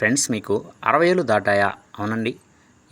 Friends మీకు అరవై ఏళ్ళు దాటాయా? అవునండి.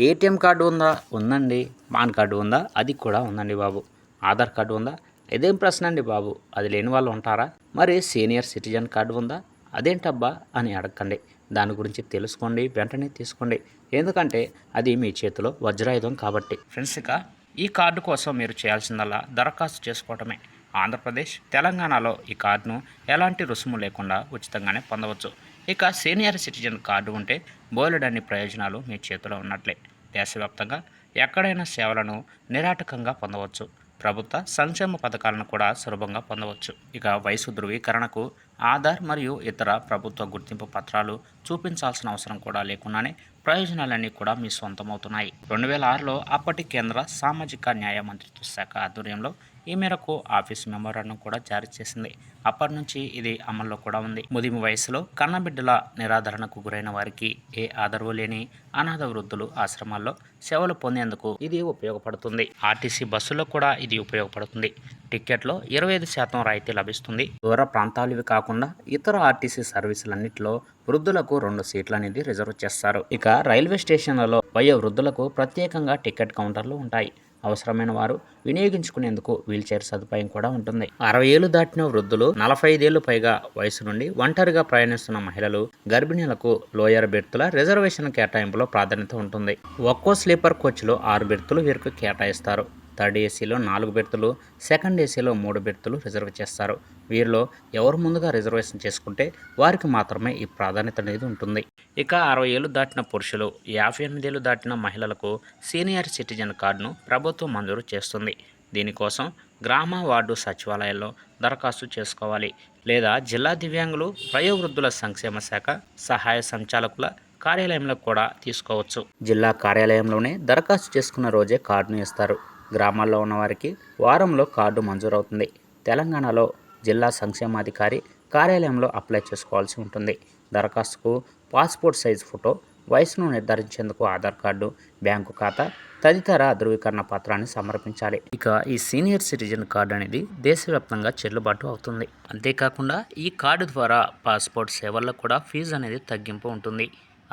ఏటీఎం కార్డు ఉందా? ఉందండి. పాన్ కార్డు ఉందా? అది కూడా ఉందండి బాబు. ఆధార్ కార్డు ఉందా? ఇదేం ప్రశ్న అండి బాబు? అది లేని వాళ్ళు ఉంటారా? మరి సీనియర్ సిటిజన్ కార్డు ఉందా? అదేంటబ్బా అని అడగండి. దాని గురించి తెలుసుకోండి వెంటనే తీసుకోండి. ఎందుకంటే అది మీ చేతిలో వజ్రాయుధం కాబట్టి. ఫ్రెండ్స్ ఇక ఈ కార్డు కోసం మీరు చేయాల్సిందల్లా దరఖాస్తు చేసుకోవటమే. ఆంధ్రప్రదేశ్ తెలంగాణలో ఈ కార్డును ఎలాంటి రుసుము లేకుండా ఉచితంగానే పొందవచ్చు. ఇక సీనియర్ సిటిజన్ కార్డు ఉంటే బోలెడన్ని ప్రయోజనాలు మీ చేతిలో ఉన్నట్లే. దేశవ్యాప్తంగా ఎక్కడైనా సేవలను నిరాటకంగా పొందవచ్చు. ప్రభుత్వ సంక్షేమ పథకాలను కూడా సులభంగా పొందవచ్చు. ఇక వయసు ధృవీకరణకు ఆధార్ మరియు ఇతర ప్రభుత్వ గుర్తింపు పత్రాలు చూపించాల్సిన అవసరం కూడా లేకుండానే ప్రయోజనాలన్నీ కూడా మీ సొంతమవుతున్నాయి. రెండు వేల ఆరులో అప్పటి కేంద్ర సామాజిక న్యాయ మంత్రిత్వ శాఖ ఆధ్వర్యంలో ఈ మేరకు ఆఫీస్ మెమోరాండం కూడా జారీ చేసింది. అప్పటి నుంచి ఇది అమల్లో కూడా ఉంది. ముదిమి వయసులో కన్నబిడ్డల నిరాధరణకు గురైన వారికి ఏ ఆదరవు లేని అనాథ వృద్ధులు ఆశ్రమాల్లో సేవలు పొందేందుకు ఇది ఉపయోగపడుతుంది. ఆర్టీసీ బస్సులో కూడా ఇది ఉపయోగపడుతుంది. టిక్కెట్లో ఇరవై ఐదు శాతం రాయితీ లభిస్తుంది. దూర ప్రాంతాలు కాకుండా ఇతర ఆర్టీసీ సర్వీసులన్నింటిలో వృద్ధులకు రెండు సీట్లు అనేది రిజర్వ్ చేస్తారు. ఇక రైల్వే స్టేషన్లలో వయో వృద్ధులకు ప్రత్యేకంగా టికెట్ కౌంటర్లు ఉంటాయి. అవసరమైన వారు వినియోగించుకునేందుకు వీల్చైర్ సదుపాయం కూడా ఉంటుంది. అరవై ఏళ్ళు దాటిన వృద్ధులు నలభై ఐదేళ్ళు పైగా వయసు నుండి ఒంటరిగా ప్రయాణిస్తున్న మహిళలు గర్భిణీలకు లోయర్ బెర్తుల రిజర్వేషన్ కేటాయింపులో ప్రాధాన్యత ఉంటుంది. ఒక్కో స్లీపర్ కోచ్లో ఆరు బెర్తులు వీరికి కేటాయిస్తారు. థర్డ్ ఏసీలో నాలుగు బెర్తులు సెకండ్ ఏసీలో మూడు బెర్తులు రిజర్వ్ చేస్తారు. వీరిలో ఎవరు ముందుగా రిజర్వేషన్ చేసుకుంటే వారికి మాత్రమే ఈ ప్రాధాన్యత అనేది ఉంటుంది. ఇక అరవై ఏళ్ళు దాటిన పురుషులు యాభై ఎనిమిదేళ్ళు దాటిన మహిళలకు సీనియర్ సిటిజన్ కార్డును ప్రభుత్వం మంజూరు చేస్తుంది. దీనికోసం గ్రామ వార్డు సచివాలయాల్లో దరఖాస్తు చేసుకోవాలి. లేదా జిల్లా దివ్యాంగులు వయోవృద్ధుల సంక్షేమ శాఖ సహాయ సంచాలకుల కార్యాలయంలో కూడా తీసుకోవచ్చు. జిల్లా కార్యాలయంలోనే దరఖాస్తు చేసుకున్న రోజే కార్డును ఇస్తారు. గ్రామాల్లో ఉన్నవారికి వారంలో కార్డు మంజూరవుతుంది. తెలంగాణలో జిల్లా సంక్షేమాధికారి కార్యాలయంలో అప్లై చేసుకోవాల్సి ఉంటుంది. దరఖాస్తుకు పాస్పోర్ట్ సైజ్ ఫోటో వయసును నిర్ధారించేందుకు ఆధార్ కార్డు బ్యాంకు ఖాతా తదితర ధృవీకరణ పత్రాన్ని సమర్పించాలి. ఇక ఈ సీనియర్ సిటిజన్ కార్డు అనేది దేశవ్యాప్తంగా చెల్లుబాటు అవుతుంది. అంతేకాకుండా ఈ కార్డు ద్వారా పాస్పోర్ట్ సేవల్లో కూడా ఫీజు అనేది తగ్గింపు ఉంటుంది.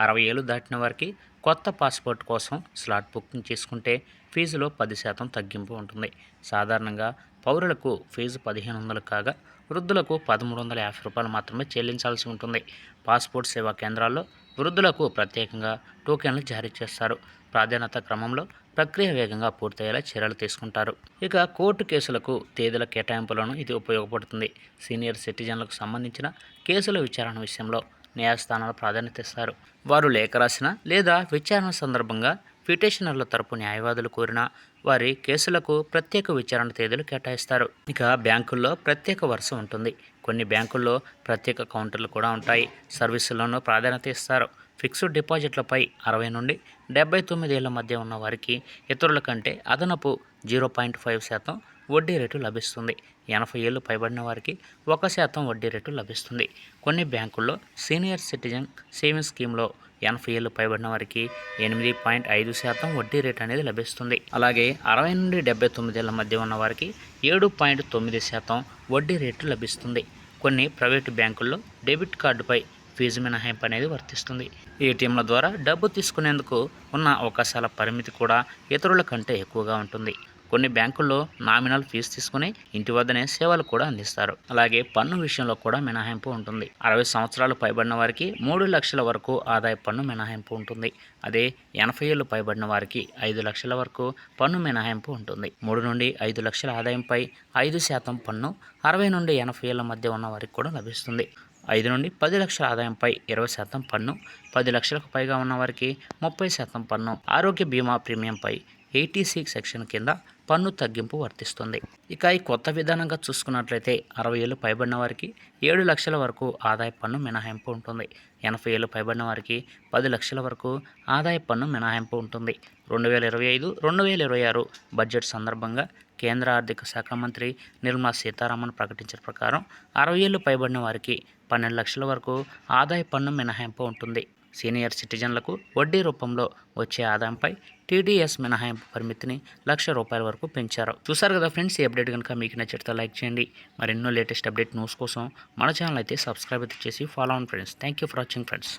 అరవై ఏళ్ళు దాటిన వారికి కొత్త పాస్పోర్ట్ కోసం స్లాట్ బుకింగ్ చేసుకుంటే ఫీజులో పది శాతం తగ్గింపు ఉంటుంది. సాధారణంగా పౌరులకు ఫీజు పదిహేను వందలు కాగా వృద్ధులకు పదమూడు వందల యాభై రూపాయలు మాత్రమే చెల్లించాల్సి ఉంటుంది. పాస్పోర్ట్ సేవా కేంద్రాల్లో వృద్ధులకు ప్రత్యేకంగా టోకెన్లు జారీ చేస్తారు. ప్రాధాన్యత క్రమంలో ప్రక్రియ వేగంగా పూర్తయ్యేలా చర్యలు తీసుకుంటారు. ఇక కోర్టు కేసులకు తేదీల కేటాయింపులను ఇది ఉపయోగపడుతుంది. సీనియర్ సిటిజన్లకు సంబంధించిన కేసుల విచారణ విషయంలో న్యాయస్థానాలు ప్రాధాన్యత ఇస్తారు. వారు లేఖ రాసిన లేదా విచారణ సందర్భంగా పిటిషనర్ల తరపు న్యాయవాదులు కోరిన వారి కేసులకు ప్రత్యేక విచారణ తేదీలు కేటాయిస్తారు. ఇక బ్యాంకుల్లో ప్రత్యేక వరుస ఉంటుంది. కొన్ని బ్యాంకుల్లో ప్రత్యేక కౌంటర్లు కూడా ఉంటాయి. సర్వీసులను ప్రాధాన్యత ఇస్తారు. ఫిక్స్డ్ డిపాజిట్లపై అరవై నుండి డెబ్బై తొమ్మిది ఏళ్ళ మధ్య ఉన్న వారికి ఇతరుల కంటే అదనపు జీరో పాయింట్ ఫైవ్ శాతం వడ్డీ రేటు లభిస్తుంది. ఎనభై ఏళ్ళు పైబడిన వారికి ఒక శాతం వడ్డీ రేటు లభిస్తుంది. కొన్ని బ్యాంకుల్లో సీనియర్ సిటిజన్ సేవింగ్స్ స్కీమ్లో ఎనభై ఏళ్ళు పైబడిన వారికి ఎనిమిది పాయింట్ ఐదు శాతం వడ్డీ రేట్ అనేది లభిస్తుంది. అలాగే అరవై నుండి డెబ్బై తొమ్మిదేళ్ళ మధ్య ఉన్న వారికి ఏడు పాయింట్ తొమ్మిది శాతం వడ్డీ రేటు లభిస్తుంది. కొన్ని ప్రైవేటు బ్యాంకుల్లో డెబిట్ కార్డుపై ఫీజు మినహాయింపు అనేది వర్తిస్తుంది. ఏటీఎంల ద్వారా డబ్బు తీసుకునేందుకు ఉన్న అవకాశాల పరిమితి కూడా ఇతరుల కంటే ఎక్కువగా ఉంటుంది. కొన్ని బ్యాంకుల్లో నామినల్ ఫీజు తీసుకుని ఇంటి వద్దనే సేవలు కూడా అందిస్తారు. అలాగే పన్ను విషయంలో కూడా మినహాయింపు ఉంటుంది. అరవై సంవత్సరాలు పైబడిన వారికి మూడు లక్షల వరకు ఆదాయ పన్ను మినహాయింపు ఉంటుంది. అదే ఎనభై ఏళ్ళు పైబడిన వారికి ఐదు లక్షల వరకు పన్ను మినహాయింపు ఉంటుంది. మూడు నుండి ఐదు లక్షల ఆదాయంపై ఐదు శాతం పన్ను అరవై నుండి ఎనభై ఏళ్ళ మధ్య ఉన్న వారికి కూడా లభిస్తుంది. ఐదు నుండి పది లక్షల ఆదాయంపై ఇరవై శాతం పన్ను పది లక్షలకు పైగా ఉన్న వారికి ముప్పై శాతం పన్ను ఆరోగ్య బీమా ప్రీమియంపై ఎయిటీ సిక్స్ సెక్షన్ కింద పన్ను తగ్గింపు వర్తిస్తుంది. ఇక ఈ కొత్త విధానంగా చూసుకున్నట్లయితే అరవై ఏళ్ళు పైబడిన వారికి ఏడు లక్షల వరకు ఆదాయ పన్ను మినహాయింపు ఉంటుంది. ఎనభై ఏళ్ళు పైబడిన వారికి పది లక్షల వరకు ఆదాయ పన్ను మినహాయింపు ఉంటుంది. రెండు వేల ఇరవై ఐదు రెండు వేల ఇరవై ఆరు బడ్జెట్ సందర్భంగా కేంద్ర ఆర్థిక శాఖ మంత్రి నిర్మలా సీతారామన్ ప్రకటించిన ప్రకారం అరవై ఏళ్ళు పైబడిన వారికి పన్నెండు లక్షల వరకు ఆదాయ పన్ను మినహాయింపు ఉంటుంది. సీనియర్ సిటిజన్లకు వడ్డీ రూపంలో వచ్చే ఆదాయంపై టీడీఎస్ మినహాయింపు పరిమితిని లక్ష రూపాయల వరకు పెంచారు. చూసారు కదా ఫ్రెండ్స్ ఈ అప్డేట్ కనుక మీకు నచ్చితే లైక్ చేయండి. మరెన్నో లేటెస్ట్ అప్డేట్ న్యూస్ కోసం మన ఛానల్ అయితే సబ్స్క్రైబ్ అయితే చేసి ఫాలో అవ్వండి friends thank you for watching friends